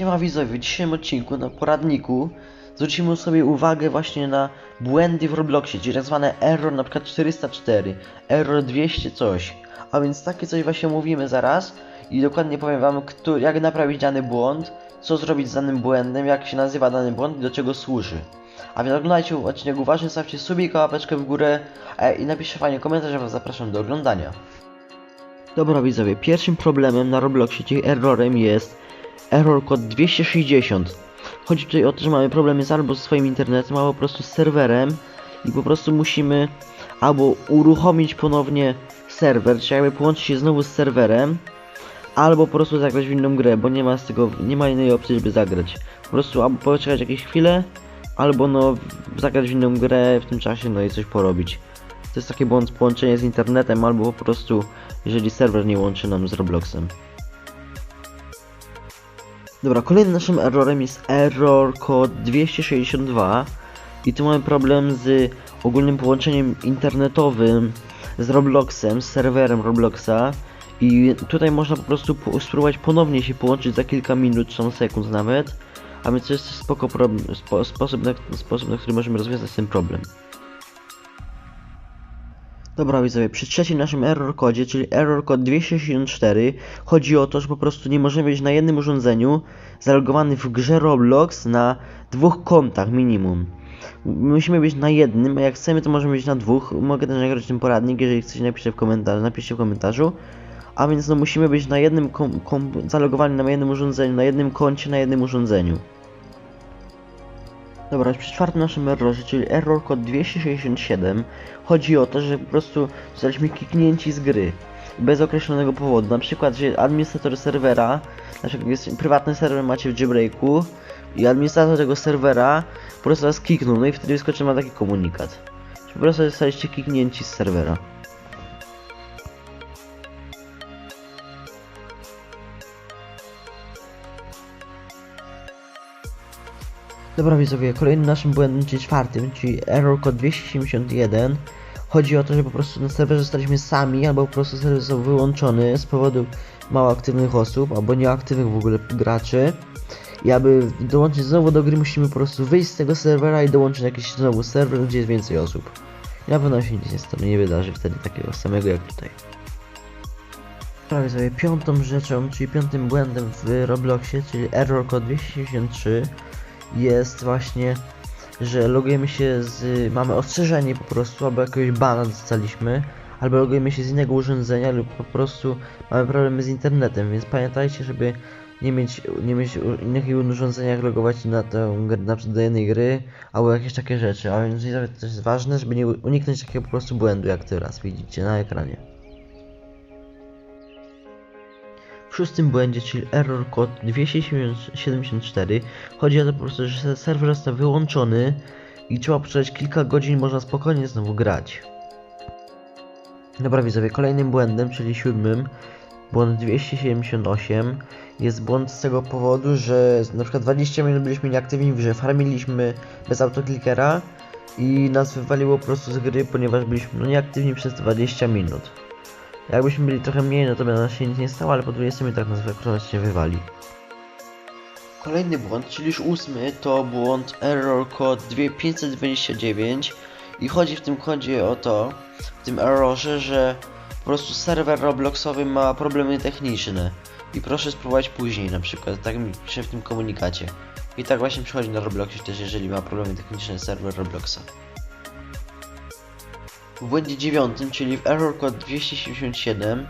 Siema widzowie, w dzisiejszym odcinku na poradniku zwrócimy sobie uwagę właśnie na błędy w Robloxie, czyli tak zwane error na przykład 404, error 200 coś. A więc takie coś właśnie mówimy zaraz i dokładnie powiem wam kto, jak naprawić dany błąd, co zrobić z danym błędem, jak się nazywa dany błąd i do czego służy. A więc oglądajcie odcinek uważnie, stawcie subika, łapeczkę w górę e, i napiszcie fajnie komentarz, ja was zapraszam do oglądania. Dobra widzowie, pierwszym problemem na Robloxie, czyli errorem jest error kod 260. Chodzi tutaj o to, że mamy problemy z albo swoim internetem, albo po prostu z serwerem i po prostu musimy albo uruchomić ponownie serwer, czyli jakby połączyć się znowu z serwerem, albo po prostu zagrać w inną grę, bo nie ma z tego, nie ma innej opcji, żeby zagrać. Po prostu albo poczekać jakieś chwilę, albo no zagrać w inną grę w tym czasie, no i coś porobić. To jest taki błąd połączenie z internetem, albo po prostu jeżeli serwer nie łączy nam z Robloxem. Dobra, kolejnym naszym errorem jest error kod 262 i tu mamy problem z ogólnym połączeniem internetowym z Robloxem, z serwerem Robloxa i tutaj można po prostu po spróbować ponownie się połączyć za kilka minut, czy sekund nawet, a więc to jest spoko sposób, na, sposób, na który możemy rozwiązać ten problem. Dobra widzowie, przy trzecim naszym error kodzie, czyli error kod 264 chodzi o to, że po prostu nie możemy być na jednym urządzeniu zalogowany w grze Roblox na dwóch kontach minimum. Musimy być na jednym, a jak chcemy to możemy być na dwóch. Mogę też nagrać ten poradnik, jeżeli chcecie napiszcie w komentarzu, napiszcie w komentarzu. A więc no musimy być na jednym zalogowani na jednym urządzeniu, na jednym koncie, na jednym urządzeniu. Dobra, przy czwartym naszym errorze, czyli error kod 267, chodzi o to, że po prostu zostaliśmy kiknięci z gry bez określonego powodu. Na przykład, że administrator serwera, na przykład jest prywatny serwer macie w jailbreaku i administrator tego serwera po prostu was kiknął, no i wtedy wyskoczy ma taki komunikat. Po prostu zostaliście kiknięci z serwera. Dobra widzowie, kolejnym naszym błędem, czyli czwartym, czyli error code 271 Chodzi o to, że po prostu na serwerze zostaliśmy sami, albo po prostu serwer został wyłączony z powodu mało aktywnych osób, albo nieaktywnych w ogóle graczy i aby dołączyć znowu do gry musimy po prostu wyjść z tego serwera i dołączyć jakiś znowu serwer, gdzie jest więcej osób. I na pewno się nic niestety nie wydarzy wtedy takiego samego jak tutaj. Prawie sobie piątą rzeczą, czyli piątym błędem w Robloxie, czyli error code 273 jest właśnie, że logujemy się z... mamy ostrzeżenie po prostu, albo jakiegoś bana dostaliśmy, albo logujemy się z innego urządzenia, lub po prostu mamy problemy z internetem, więc pamiętajcie, żeby nie mieć, nie mieć innych urządzeniach logować na tę na do jednej gry, albo jakieś takie rzeczy, a więc to jest ważne, żeby nie uniknąć takiego po prostu błędu, jak teraz widzicie na ekranie. Szóstym błędzie, czyli error kod 274, chodzi o to po prostu, że serwer został wyłączony i trzeba poczekać kilka godzin, można spokojnie znowu grać. Dobra widzowie, kolejnym błędem, czyli siódmym, błąd 278, jest błąd z tego powodu, że na przykład 20 minut byliśmy nieaktywni grze, farmiliśmy bez autoklikera i nas wywaliło po prostu z gry, ponieważ byliśmy no, nieaktywni przez 20 minut. Jakbyśmy byli trochę mniej, no to by nas się nic nie stało, ale po 20 minutach nas akurat się wywali. Kolejny błąd, czyli już ósmy, to błąd error code 529 i chodzi w tym kodzie o to, w tym errorze, że po prostu serwer Robloxowy ma problemy techniczne i proszę spróbować później na przykład, tak mi pisze w tym komunikacie. I tak właśnie przychodzi na Robloxie też, jeżeli ma problemy techniczne serwer Robloxa. W błędzie dziewiątym, czyli w error code 277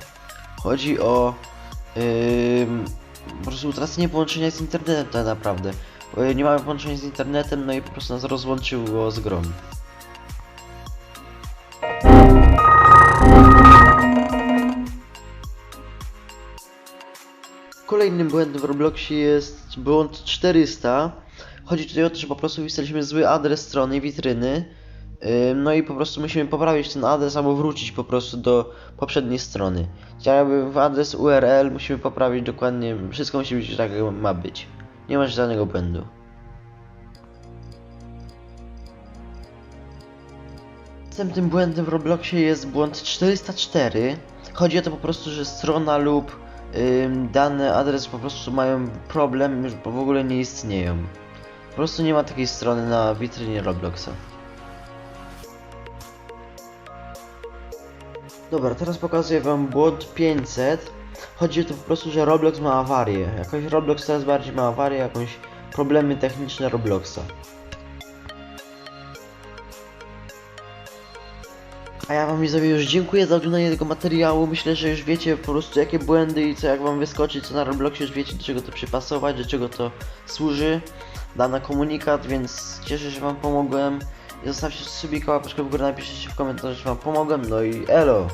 chodzi o ym, po prostu utracenie połączenia z internetem tak naprawdę. Nie mamy połączenia z internetem, no i po prostu nas rozłączyło z grą. Kolejnym błędem w Robloxie jest błąd 400. Chodzi tutaj o to, że po prostu wpisaliśmy zły adres strony witryny. No i po prostu musimy poprawić ten adres albo wrócić po prostu do poprzedniej strony. Chciałbym w adres URL musimy poprawić dokładnie, wszystko musi być tak jak ma być. Nie ma żadnego błędu. Następnym błędem w Robloxie jest błąd 404. Chodzi o to po prostu, że strona lub ym, dany adres po prostu mają problem, już w ogóle nie istnieją. Po prostu nie ma takiej strony na witrynie Robloxa. Dobra, teraz pokazuję wam błąd 500. Chodzi tu po prostu, że Roblox ma awarię. Jakoś Roblox coraz bardziej ma awarię, jakąś problemy techniczne Robloxa. A ja wam już dziękuję za oglądanie tego materiału. Myślę, że już wiecie po prostu jakie błędy i co jak wam wyskoczy, co na Robloxie, już wiecie do czego to przypasować, do czego to służy. Dana komunikat, więc cieszę się, wam pomogłem. Zostawcie subika, łapeczkę w górę, napiszcie w komentarzu, że wam pomogłem. No i elo!